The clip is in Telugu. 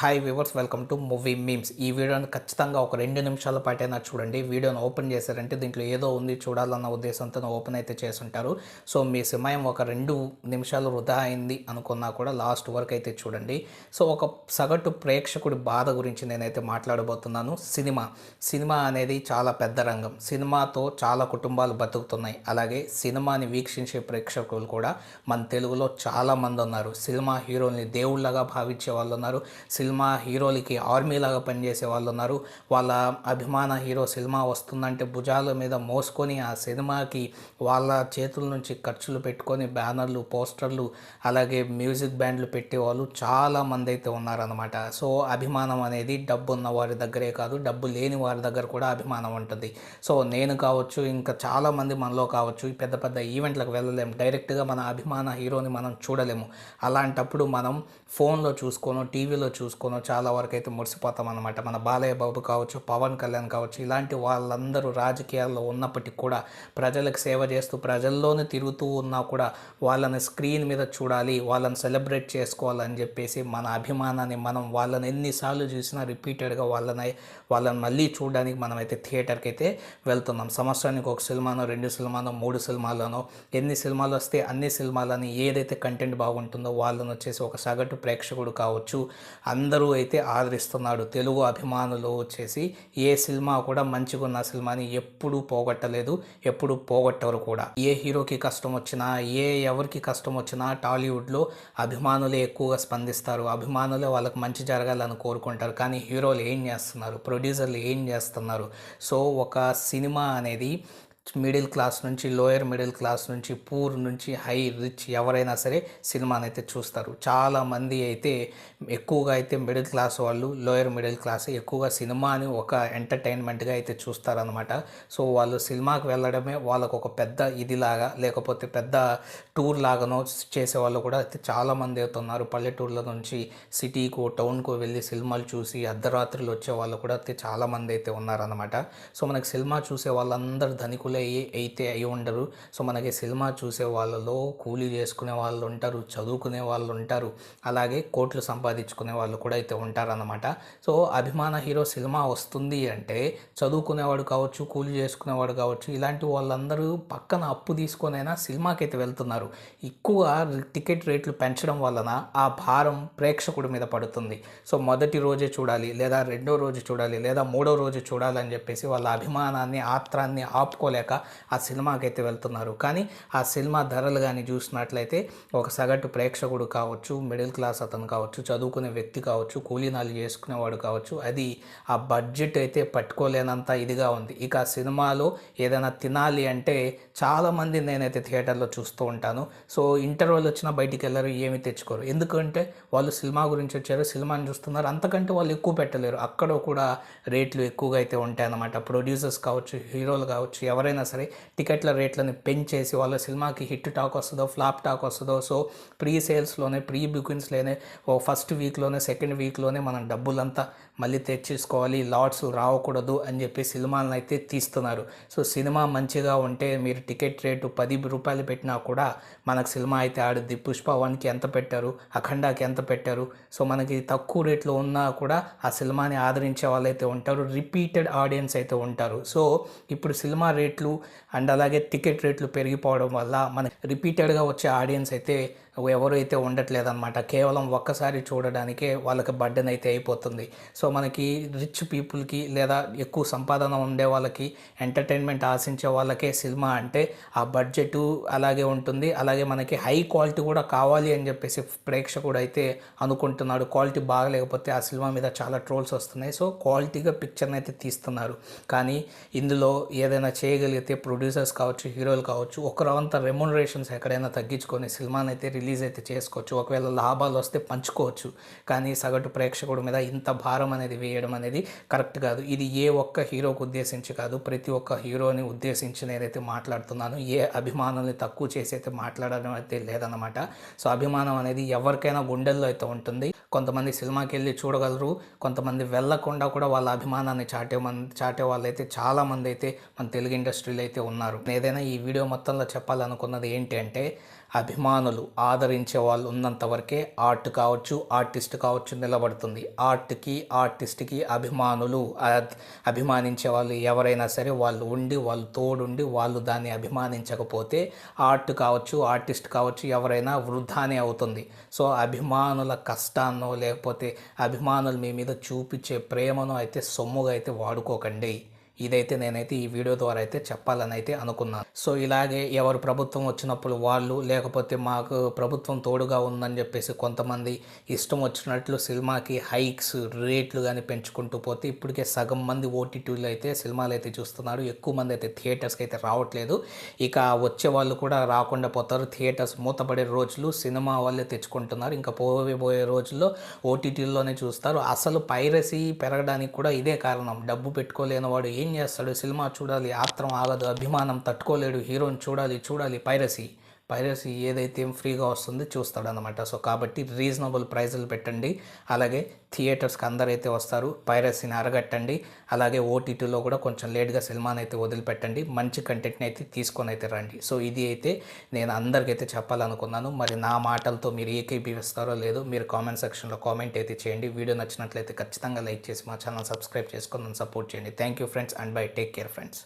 Hi viewers welcome to movie memes ఈ వీడియోని ఖచ్చితంగా ఒక రెండు నిమిషాల పాటైనా చూడండి. వీడియోని ఓపెన్ చేశారంటే దీంట్లో ఏదో ఉంది చూడాలన్న ఉద్దేశంతో ఓపెన్ అయితే చేసుంటారు సో మీ సమయం ఒక రెండు నిమిషాలు వృధా అయింది అనుకున్నా కూడా లాస్ట్ వరకు అయితే చూడండి. సో ఒక సగటు ప్రేక్షకుడి బాధ గురించి నేనైతే మాట్లాడబోతున్నాను. సినిమా. సినిమా అనేది చాలా పెద్ద రంగం. సినిమాతో చాలా కుటుంబాలు బతుకుతున్నాయి. అలాగే సినిమాని వీక్షించే ప్రేక్షకులు కూడా మన తెలుగులో చాలా మంది ఉన్నారు. సినిమా హీరోల్ని దేవుళ్ళగా భావించే వాళ్ళు ఉన్నారు. సినిమా హీరోలకి ఆర్మీలాగా పనిచేసే వాళ్ళు ఉన్నారు. వాళ్ళ అభిమాన హీరో సినిమా వస్తుందంటే భుజాల మీద మోసుకొని ఆ సినిమాకి వాళ్ళ చేతుల నుంచి ఖర్చులు పెట్టుకొని బ్యానర్లు పోస్టర్లు అలాగే మ్యూజిక్ బ్యాండ్లు పెట్టేవాళ్ళు చాలా మంది అయితే ఉన్నారనమాట సో అభిమానం అనేది డబ్బు ఉన్న వారి దగ్గరే కాదు డబ్బు లేని వారి దగ్గర కూడా అభిమానం ఉంటుంది. సో నేను కావచ్చు ఇంకా చాలామంది మనలో కావచ్చు పెద్ద పెద్ద ఈవెంట్లకు వెళ్ళలేము డైరెక్ట్గా మన అభిమాన హీరోని మనం చూడలేము. అలాంటప్పుడు మనం ఫోన్లో చూసుకోను టీవీలో చూసుకోను చాలా వరకు అయితే మురిసిపోతాం అనమాట మన బాలయ్య బాబు కావచ్చు పవన్ కళ్యాణ్ కావచ్చు ఇలాంటి వాళ్ళందరూ రాజకీయాల్లో ఉన్నప్పటికీ కూడా ప్రజలకు సేవ చేస్తూ ప్రజల్లోనే తిరుగుతూ ఉన్నా కూడా వాళ్ళని స్క్రీన్ మీద చూడాలి వాళ్ళని సెలబ్రేట్ చేసుకోవాలని చెప్పేసి మన అభిమానాన్ని మనం వాళ్ళని ఎన్నిసార్లు చూసినా రిపీటెడ్గా వాళ్ళని వాళ్ళని మళ్ళీ చూడడానికి మనం అయితే థియేటర్కి అయితే వెళ్తున్నాం. సంవత్సరానికి ఒక సినిమానో రెండు సినిమానో మూడు సినిమాలోనో ఎన్ని సినిమాలు వస్తే అన్ని సినిమాలని ఏదైతే కంటెంట్ బాగుంటుందో వాళ్ళని వచ్చేసి ఒక సగటు ప్రేక్షకుడు కావచ్చు అందరూ అందరూ అయితే ఆదరిస్తున్నాడు. తెలుగు అభిమానులు వచ్చేసి ఏ సినిమా కూడా మంచిగా ఉన్న సినిమాని ఎప్పుడూ పోగొట్టలేదు. ఎప్పుడు పోగొట్టరు కూడా. ఏ హీరోకి కష్టం వచ్చినా ఏ ఎవరికి కష్టం వచ్చినా టాలీవుడ్లో అభిమానులే ఎక్కువగా స్పందిస్తారు. అభిమానులే వాళ్ళకి మంచి జరగాలని కోరుకుంటారు. కానీ హీరోలు ఏం చేస్తున్నారు? ప్రొడ్యూసర్లు ఏం చేస్తున్నారు? సో ఒక సినిమా అనేది మిడిల్ క్లాస్ నుంచి లోయర్ మిడిల్ క్లాస్ నుంచి పూర్ నుంచి హై రిచ్ ఎవరైనా సరే సినిమాని అయితే చూస్తారు. చాలామంది అయితే ఎక్కువగా అయితే మిడిల్ క్లాస్ వాళ్ళు లోయర్ మిడిల్ క్లాస్ ఎక్కువగా సినిమాని ఒక ఎంటర్టైన్మెంట్గా అయితే చూస్తారనమాట సో వాళ్ళు సినిమాకి వెళ్ళడమే వాళ్ళకు ఒక పెద్ద ఇదిలాగా లేకపోతే పెద్ద టూర్ లాగానో చేసే వాళ్ళు కూడా అయితే చాలామంది అయితే ఉన్నారు. పల్లెటూర్ల నుంచి సిటీకు టౌన్కు వెళ్ళి సినిమాలు చూసి అర్ధరాత్రులు వచ్చే వాళ్ళు కూడా అయితే చాలామంది అయితే ఉన్నారనమాట సో మనకి సినిమా చూసే వాళ్ళందరూ ధనికులే అయ్యి అయితే అయి ఉండరు. సో మనకి సినిమా చూసే వాళ్ళలో కూలీ చేసుకునే వాళ్ళు ఉంటారు చదువుకునే వాళ్ళు ఉంటారు అలాగే కోట్లు సంపాదించుకునే వాళ్ళు కూడా అయితే ఉంటారన్నమాట. సో అభిమాన హీరో సినిమా వస్తుంది అంటే చదువుకునేవాడు కావచ్చు కూలి చేసుకునేవాడు కావచ్చు ఇలాంటి వాళ్ళందరూ పక్కన అప్పు తీసుకొనైనా సినిమాకి అయితే వెళ్తున్నారు. ఎక్కువ టికెట్ రేట్లు పెంచడం వలన ఆ భారం ప్రేక్షకుడి మీద పడుతుంది. సో మొదటి రోజే చూడాలి లేదా రెండో రోజు చూడాలి లేదా మూడో రోజు చూడాలని చెప్పేసి వాళ్ళ అభిమానాన్ని ఆత్రాన్ని ఆపుకోలేక ఆ సినిమాకి అయితే వెళ్తున్నారు. కానీ ఆ సినిమా ధరలు కానీ చూసినట్లయితే ఒక సగటు ప్రేక్షకుడు కావచ్చు మిడిల్ క్లాస్ అతను కావచ్చు చదువుకునే వ్యక్తి కావచ్చు కూలీనాలు చేసుకునేవాడు కావచ్చు అది ఆ బడ్జెట్ అయితే పట్టుకోలేనంత ఇదిగా ఉంది. ఇక ఆ సినిమాలో ఏదైనా తినాలి అంటే చాలామంది నేనైతే థియేటర్లో చూస్తూ ఉంటాను. సో ఇంటర్వెల్ వచ్చినా బయటికి వెళ్ళరు ఏమి తెచ్చుకోరు. ఎందుకంటే వాళ్ళు సినిమా గురించి వచ్చారు సినిమాని చూస్తున్నారు. అంతకంటే వాళ్ళు ఎక్కువ పెట్టలేరు. అక్కడ కూడా రేట్లు ఎక్కువగా అయితే ఉంటాయన్నమాట. ప్రొడ్యూసర్స్ కావచ్చు హీరోలు కావచ్చు ఎవరైనా సరే టికెట్ల రేట్లను పెంచేసి వాళ్ళ సినిమాకి హిట్ టాక్ వస్తుందో ఫ్లాప్ టాక్ వస్తుందో సో ప్రీ సేల్స్లోనే ప్రీ బుకింగ్స్లోనే ఓ ఫస్ట్ వీక్లోనే సెకండ్ వీక్లోనే మనం డబ్బులంతా మళ్ళీ తెచ్చేసుకోవాలి లాట్స్ రావకూడదు అని చెప్పి సినిమాలను అయితే తీస్తున్నారు. సో సినిమా మంచిగా ఉంటే మీరు టికెట్ రేటు పది రూపాయలు పెట్టినా కూడా మనకు సినిమా అయితే ఆడుద్ది. పుష్ప వన్కి ఎంత పెట్టారు? అఖండాకి ఎంత పెట్టారు? సో మనకి తక్కువ రేట్లో ఉన్నా కూడా ఆ సినిమాని ఆదరించే వాళ్ళు అయితే ఉంటారు. రిపీటెడ్ ఆడియన్స్ అయితే ఉంటారు. సో ఇప్పుడు సినిమా రేట్లు అండ్ అలాగే టికెట్ రేట్లు పెరిగిపోవడం వల్ల మనకి రిపీటెడ్గా వచ్చే ఆడియన్స్ అయితే ఎవరు అయితే ఉండట్లేదు అనమాట కేవలం ఒక్కసారి చూడడానికే వాళ్ళకి బర్డెన్ అయితే అయిపోతుంది. సో మనకి రిచ్ పీపుల్కి లేదా ఎక్కువ సంపాదన ఉండే వాళ్ళకి ఎంటర్టైన్మెంట్ ఆశించే వాళ్ళకే సినిమా అంటే ఆ బడ్జెట్ అలాగే ఉంటుంది. అలాగే మనకి హై క్వాలిటీ కూడా కావాలి అని చెప్పేసి ప్రేక్షకుడు అయితే అనుకుంటున్నాడు. క్వాలిటీ బాగలేకపోతే ఆ సినిమా మీద చాలా ట్రోల్స్ వస్తున్నాయి. సో క్వాలిటీగా పిక్చర్ని అయితే తీస్తున్నారు. కానీ ఇందులో ఏదైనా చేయగలిగితే ప్రొడ్యూసర్స్ కావచ్చు హీరోలు కావచ్చు ఒకరంతా రెమ్యునరేషన్స్ ఎక్కడైనా తగ్గించుకొని సినిమాని అయితే రిలీజ్ రిలీజ్ అయితే చేసుకోవచ్చు. ఒకవేళ లాభాలు వస్తే పంచుకోవచ్చు. కానీ సగటు ప్రేక్షకుడి మీద ఇంత భారం అనేది వేయడం అనేది కరెక్ట్ కాదు. ఇది ఏ ఒక్క హీరోకు ఉద్దేశించి కాదు. ప్రతి ఒక్క హీరోని ఉద్దేశించి నేనైతే మాట్లాడుతున్నాను. ఏ అభిమానుల్ని తక్కువ చేసి అయితే మాట్లాడడం అయితే లేదన్నమాట. సో అభిమానం అనేది ఎవరికైనా గుండెల్లో అయితే ఉంటుంది. కొంతమంది సినిమాకి వెళ్ళి చూడగలరు. కొంతమంది వెళ్ళకుండా కూడా వాళ్ళ అభిమానాన్ని చాటే మంది చాటే వాళ్ళు అయితే చాలామంది అయితే మన తెలుగు ఇండస్ట్రీలో అయితే ఉన్నారు. ఏదైనా ఈ వీడియో మొత్తంలో చెప్పాలనుకున్నది ఏంటి అంటే అభిమానులు ఆదరించే వాళ్ళు ఉన్నంత వరకే ఆర్ట్ కావచ్చు ఆర్టిస్ట్ కావచ్చు నిలబడుతుంది. ఆర్ట్కి ఆర్టిస్ట్కి అభిమానులు అభిమానించే వాళ్ళు ఎవరైనా సరే వాళ్ళు ఉండి వాళ్ళు తోడుండి వాళ్ళు దాన్ని అభిమానించకపోతే ఆర్ట్ కావచ్చు ఆర్టిస్ట్ కావచ్చు ఎవరైనా వృధానే అవుతుంది. సో అభిమానుల కష్టాన్నో లేకపోతే అభిమానులు మీ మీద చూపించే ప్రేమను అయితే సొమ్ముగా అయితే వాడుకోకండి. ఇదైతే నేనైతే ఈ వీడియో ద్వారా అయితే చెప్పాలని అయితే అనుకున్నాను. సో ఇలాగే ఎవరు ప్రభుత్వం వచ్చినప్పుడు వాళ్ళు లేకపోతే మాకు ప్రభుత్వం తోడుగా ఉందని చెప్పేసి కొంతమంది ఇష్టం వచ్చినట్లు సినిమాకి హైక్స్ రేట్లు కానీ పెంచుకుంటూ పోతే ఇప్పటికే సగం మంది ఓటీటీలు అయితే సినిమాలు అయితే చూస్తున్నారు. ఎక్కువ మంది అయితే థియేటర్స్కి అయితే రావట్లేదు. ఇక వచ్చే వాళ్ళు కూడా రాకుండా పోతారు. థియేటర్స్ మూతపడే రోజులు సినిమా వాళ్ళే తెచ్చుకుంటున్నారు. ఇంకా పోయే రోజుల్లో ఓటీటీల్లోనే చూస్తారు. అసలు పైరసీ పెరగడానికి కూడా ఇదే కారణం. డబ్బు పెట్టుకోలేని వాడు ఏం చేస్తాడు? సినిమా చూడాలి ఆత్రం ఆగదు అభిమానం తట్టుకోలేడు హీరోని చూడాలి చూడాలి పైరసీ. పైరసీ ఏదైతే ఫ్రీగా వస్తుంది చూస్తాడు అనమాట సో కాబట్టి రీజనబుల్ ప్రైజులు పెట్టండి. అలాగే థియేటర్స్కి అందరైతే వస్తారు పైరసీని అరగట్టండి. అలాగే ఓటీటీలో కూడా కొంచెం లేట్గా సినిమాని అయితే వదిలిపెట్టండి. మంచి కంటెంట్ని అయితే తీసుకొని అయితే రండి. సో ఇది అయితే నేను అందరికైతే చెప్పాలనుకున్నాను. మరి నా మాటలతో మీరు ఏకీభవిస్తారో లేదో మీరు కామెంట్ సెక్షన్లో కామెంట్ అయితే చేయండి. వీడియో నచ్చినట్లయితే ఖచ్చితంగా లైక్ చేసి మా ఛానల్ సబ్స్క్రైబ్ చేసుకొని సపోర్ట్ చేయండి. Thank you friends and bye. Take care friends.